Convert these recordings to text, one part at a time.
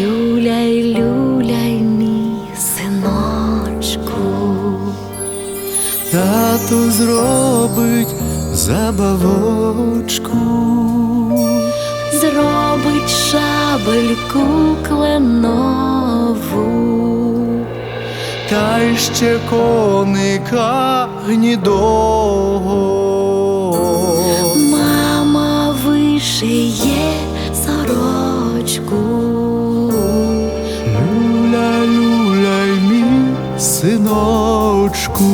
Люляй, люляй, мій синочку. Тато зробить забавочку, Зробить шабельку кленову. та й ще коника гнідого. синочку.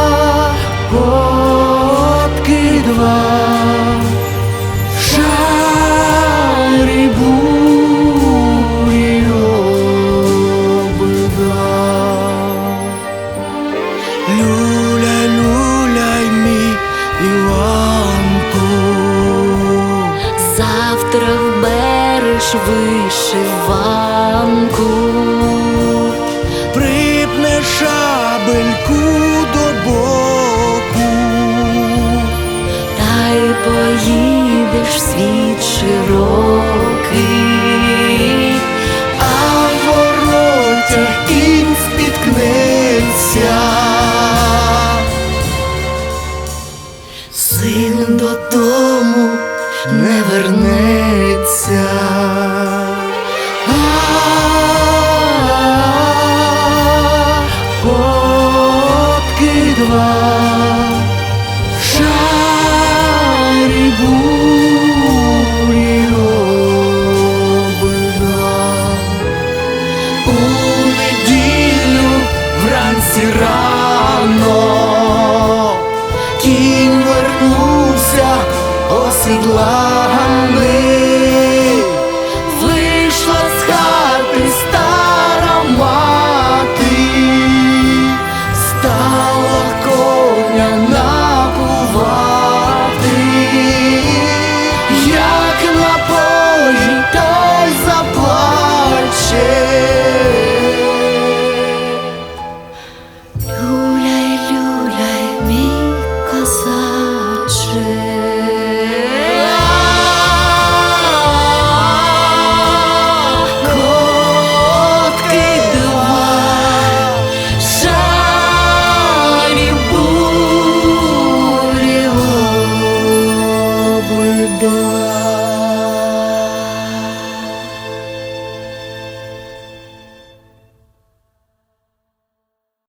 А, Котки два, шарі бурі обида. Люля, люляй, мій Іванку. Завтра вбереш вишиванку. припне шабельку до боку, Та й поїдеш в світ широкий. а в воротях кінь спіткнеться. Син додому не вернеться. Рано кінь вернувся осідланий. Люляй,